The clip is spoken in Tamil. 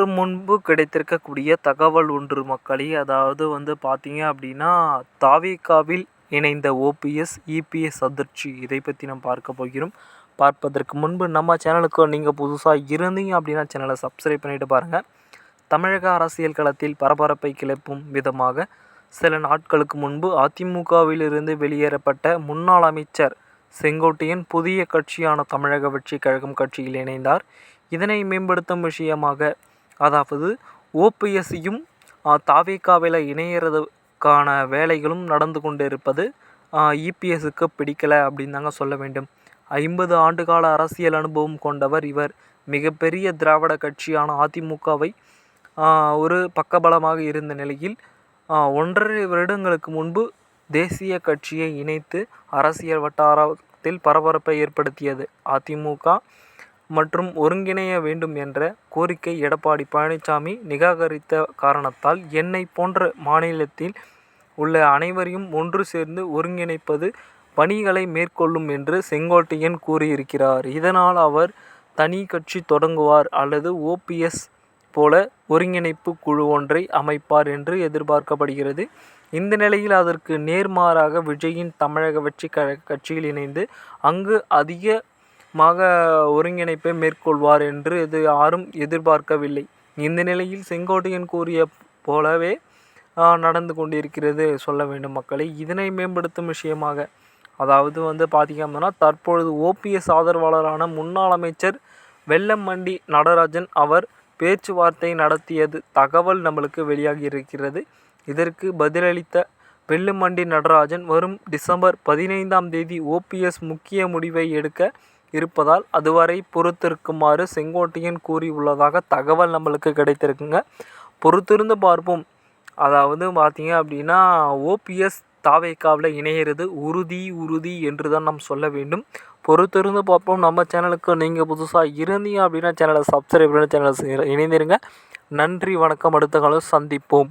சற்று முன்பு கிடைத்திருக்கக்கூடிய தகவல் ஒன்று மக்களே. அதாவது வந்து பார்த்தீங்க அப்படின்னா தாவேகாவில் இணைந்த ஓபிஎஸ் இபிஎஸ் அதிர்ச்சி. இதை பற்றி நம்ம பார்க்க போகிறோம். பார்ப்பதற்கு முன்பு நம்ம சேனலுக்கு நீங்கள் புதுசாக இருந்தீங்க அப்படின்னா சேனலை சப்ஸ்கிரைப் பண்ணிட்டு பாருங்கள் தமிழக அரசியல் களத்தில் பரபரப்பை கிளப்பும் விதமாக சில நாட்களுக்கு முன்பு அதிமுகவிலிருந்து வெளியேறப்பட்ட முன்னாள் அமைச்சர் செங்கோட்டையன் புதிய கட்சியான தமிழக வெற்றி கழகம் கட்சியில் இணைந்தார். இதனை மேம்படுத்தும் விஷயமாக அதாவது ஓபிஎஸ்சியும் தாவேகாவில் இணையறதுக்கான வேலைகளும் நடந்து கொண்டு இருப்பது இபிஎஸ்க்கு பிடிக்கலை அப்படின்னு தாங்க சொல்ல வேண்டும். ஐம்பது ஆண்டுகால அரசியல் அனுபவம் கொண்டவர் இவர். மிகப்பெரிய திராவிட கட்சியான அதிமுகவை ஒரு பக்கபலமாக இருந்த நிலையில் ஒன்றரை வருடங்களுக்கு முன்பு தேசிய கட்சியை இணைத்து அரசியல் வட்டாரத்தில் பரபரப்பை ஏற்படுத்தியது. அதிமுக மற்றும் ஒருங்கிணைய வேண்டும் என்ற கோரிக்கை எடப்பாடி பழனிசாமி நிராகரித்த காரணத்தால் என்னை போன்ற மாநிலத்தில் உள்ள அனைவரையும் ஒன்று சேர்ந்து ஒருங்கிணைப்பது பணிகளை மேற்கொள்ளும் என்று செங்கோட்டையன் கூறியிருக்கிறார். இதனால் அவர் தனி கட்சி தொடங்குவார் அல்லது ஓபிஎஸ் போல ஒருங்கிணைப்பு குழு ஒன்றை அமைப்பார் என்று எதிர்பார்க்கப்படுகிறது. இந்த நிலையில் அதற்கு நேர்மாறாக விஜயின் தமிழக வெற்றி கழக கட்சியில் இணைந்து அங்கு அதிக மாக ஒருங்கிணைப்பை மேற்கொள்வார் என்று இது யாரும் எதிர்பார்க்கவில்லை. இந்த நிலையில் செங்கோட்டையன் கூறிய போலவே நடந்து கொண்டிருக்கிறது சொல்ல வேண்டும் மக்களை. இதனை மேம்படுத்தும் விஷயமாக அதாவது வந்து பார்த்திங்கன்னா தற்பொழுது ஓபிஎஸ் ஆதரவாளரான முன்னாள் அமைச்சர் வெள்ளமண்டி நடராஜன் அவர் பேச்சுவார்த்தை நடத்தியது தகவல் நம்மளுக்கு வெளியாகி இருக்கிறது. இதற்கு பதிலளித்த வெல்லுமண்டி நடராஜன் வரும் டிசம்பர் பதினைந்தாம் தேதி ஓபிஎஸ் முக்கிய முடிவை எடுக்க இருப்பதால் அதுவரை பொறுத்திருக்குமாறு செங்கோட்டையன் கூறியுள்ளதாக தகவல் நம்மளுக்கு கிடைத்திருக்குங்க. பொறுத்திருந்து பார்ப்போம். அதாவது பார்த்தீங்க அப்படின்னா ஓபிஎஸ் தாவேக்காவில் இணையிறது உறுதி உறுதி என்று தான் நாம் சொல்ல வேண்டும். பொறுத்திருந்து பார்ப்போம். நம்ம சேனலுக்கு நீங்கள் புதுசாக இருந்தீங்க அப்படின்னா சேனலை சப்ஸ்கிரைப் பண்ணி சேனலை இணைந்திருங்க. நன்றி வணக்கம். அடுத்த காலம் சந்திப்போம்.